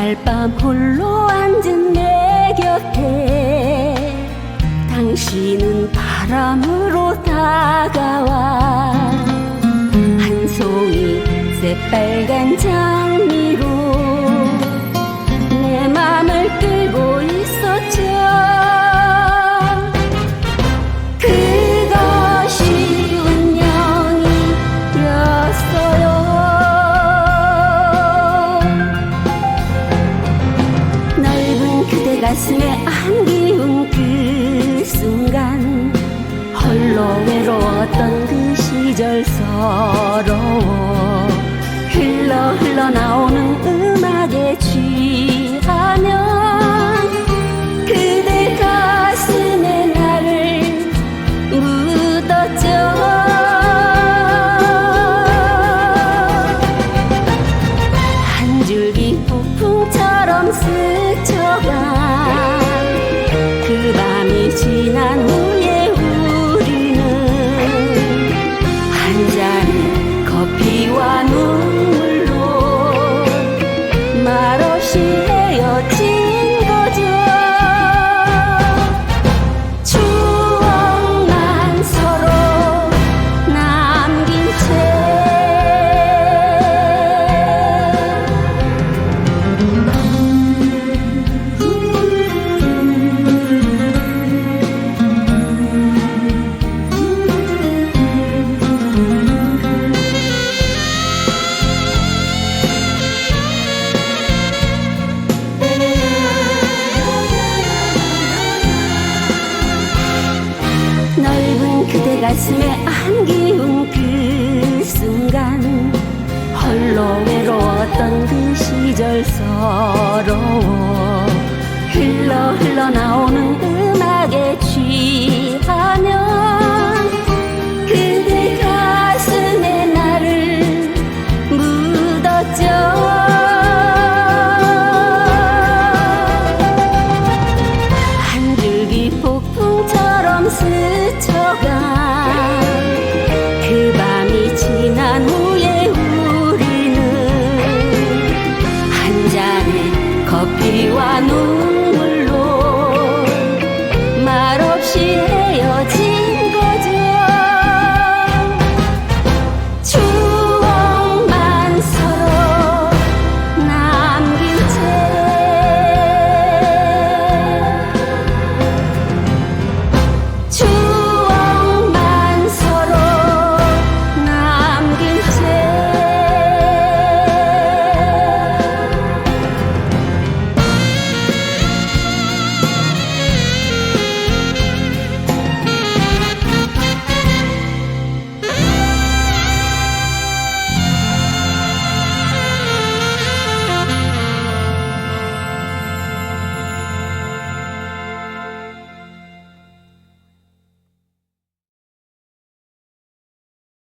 그날 밤 홀로 앉은 내 곁에 당신은 바람으로 다가와 한 송이 새빨간 장 가슴에 안기운 그 순간 홀로 외로웠던 그 시절 서러워 흘러 흘러 나오는 음악에 취하면 그대 가슴에 나를 묻었죠. 한 줄기 폭풍처럼 스쳐간 난 가슴에 안기운 그 순간 홀로 외로웠던 그 시절 서러워 Khi